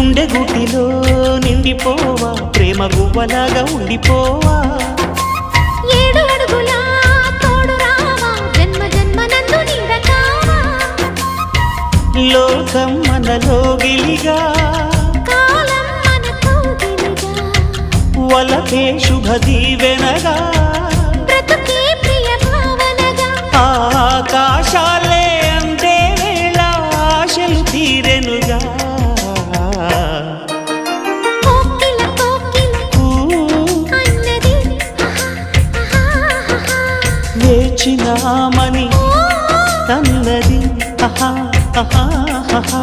గుండె గుటిలో నిండిపోవా ప్రేమ గువ్వలాగా ఉండిపోవా? లోకం మనలో గిలిగా వలకే శుభ దీవెనగా ఆకాశాలే వేచినామని ఆహా. తన్నది ఆహా ఆహా ఆహా